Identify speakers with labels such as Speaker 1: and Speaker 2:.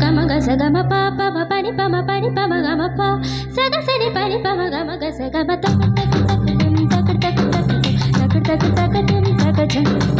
Speaker 1: గమ గస గమ ప ప మ పని ప మ పని ప మ గమ ప స గ స ని పని ప మ గమ గ స గమ తక తక తక తక తక తక తక తక తక తక తక తక తక